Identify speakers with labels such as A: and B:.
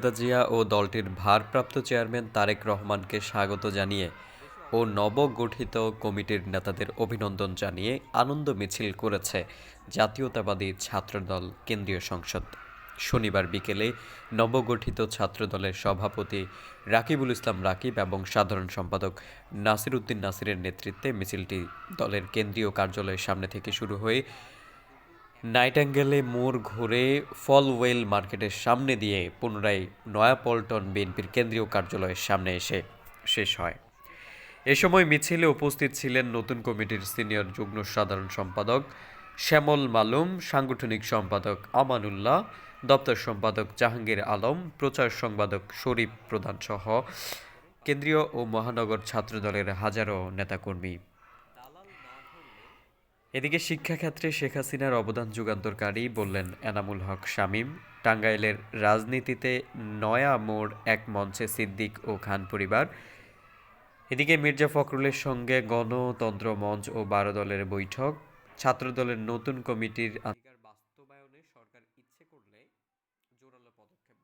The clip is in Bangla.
A: খালেদা জিয়া ও দলটির ভারপ্রাপ্ত চেয়ারম্যান তারেক রহমানকে স্বাগত জানিয়ে ও নবগঠিত কমিটির নেতাদের অভিনন্দন জানিয়ে আনন্দ মিছিল করেছে জাতীয়তাবাদী ছাত্রদল কেন্দ্রীয় সংসদ। শনিবার বিকেলে নবগঠিত ছাত্রদলের সভাপতি রাকিবুল ইসলাম রাকিব এবং সাধারণ সম্পাদক নাসির উদ্দিন নাসিরের নেতৃত্বে মিছিলটি দলের কেন্দ্রীয় কার্যালয়ের সামনে থেকে শুরু হয়ে নাইটাঙ্গেলে মোড় ঘুরে ফলওয়েল মার্কেটের সামনে দিয়ে পুনরায় নয়াপল্টন বিএনপির কেন্দ্রীয় কার্যালয়ের সামনে এসে শেষ হয়। এ সময় মিছিলে উপস্থিত ছিলেন নতুন কমিটির সিনিয়র যুগ্ম সাধারণ সম্পাদক শ্যামল মালুম, সাংগঠনিক সম্পাদক আমানুল্লাহ, দপ্তর সম্পাদক জাহাঙ্গীর আলম, প্রচার সম্পাদক শরীফ প্রধান সহ কেন্দ্রীয় ও মহানগর ছাত্রদলের হাজারো নেতাকর্মী। এদিকে শিক্ষাক্ষেত্রে শেখ হাসিনার অবদান যুগান্তরকারী বললেন এনামুল হক শামীম। টাঙ্গাইলের রাজনীতিতে নয়া মোড় এক মঞ্চে সিদ্দিক ও খান পরিবার। এদিকে মির্জা ফখরুলের সঙ্গে গণতন্ত্র মঞ্চ ও বারো দলের বৈঠক। ছাত্রদলের নতুন কমিটির বাস্তবায়নে সরকার ইচ্ছে করলে জোরালো পদক্ষেপ